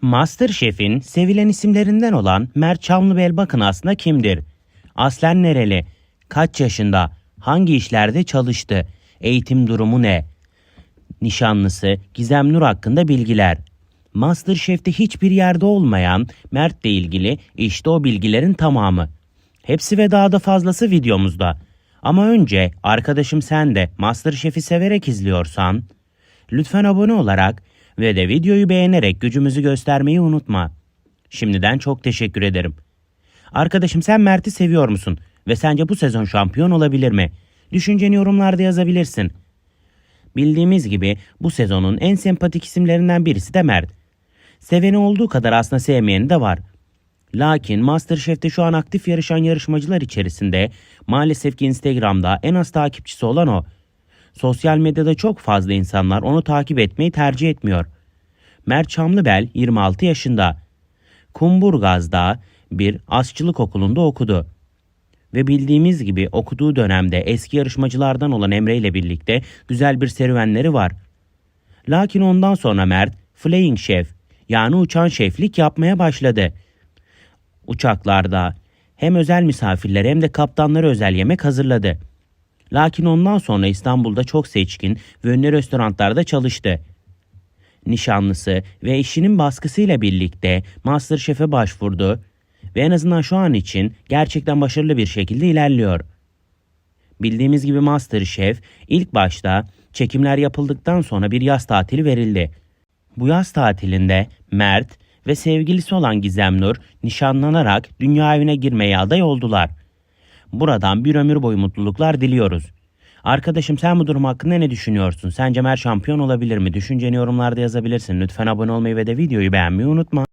Masterchef'in sevilen isimlerinden olan Mert Çamlıbel bakın aslında kimdir? Aslen nereli? Kaç yaşında? Hangi işlerde çalıştı? Eğitim durumu ne? Nişanlısı Gizem Nur hakkında bilgiler. Masterchef'te hiçbir yerde olmayan Mert'le ilgili işte o bilgilerin tamamı. Hepsi ve daha da fazlası videomuzda. Ama önce arkadaşım sen de Masterchef'i severek izliyorsan lütfen abone olarak ve de videoyu beğenerek gücümüzü göstermeyi unutma. Şimdiden çok teşekkür ederim. Arkadaşım sen Mert'i seviyor musun? Ve sence bu sezon şampiyon olabilir mi? Düşünceni yorumlarda yazabilirsin. Bildiğimiz gibi bu sezonun en sempatik isimlerinden birisi de Mert. Seveni olduğu kadar aslında sevmeyeni de var. Lakin Masterchef'te şu an aktif yarışan yarışmacılar içerisinde maalesef ki Instagram'da en az takipçisi olan o. Sosyal medyada çok fazla insanlar onu takip etmeyi tercih etmiyor. Mert Çamlıbel 26 yaşında. Kumburgaz'da bir aşçılık okulunda okudu. Ve bildiğimiz gibi okuduğu dönemde eski yarışmacılardan olan Emre ile birlikte güzel bir serüvenleri var. Lakin ondan sonra Mert flying chef yani uçan şeflik yapmaya başladı. Uçaklarda hem özel misafirlere hem de kaptanlara özel yemek hazırladı. Lakin ondan sonra İstanbul'da çok seçkin ve ünlü restoranlarda çalıştı. Nişanlısı ve eşinin baskısıyla birlikte Masterchef'e başvurdu ve en azından şu an için gerçekten başarılı bir şekilde ilerliyor. Bildiğimiz gibi Masterchef ilk başta çekimler yapıldıktan sonra bir yaz tatili verildi. Bu yaz tatilinde Mert ve sevgilisi olan Gizem Nur nişanlanarak dünya evine girmeye aday oldular. Buradan bir ömür boyu mutluluklar diliyoruz. Arkadaşım sen bu durum hakkında ne düşünüyorsun? Sence Mert şampiyon olabilir mi? Düşünceni yorumlarda yazabilirsin. Lütfen abone olmayı ve de videoyu beğenmeyi unutma.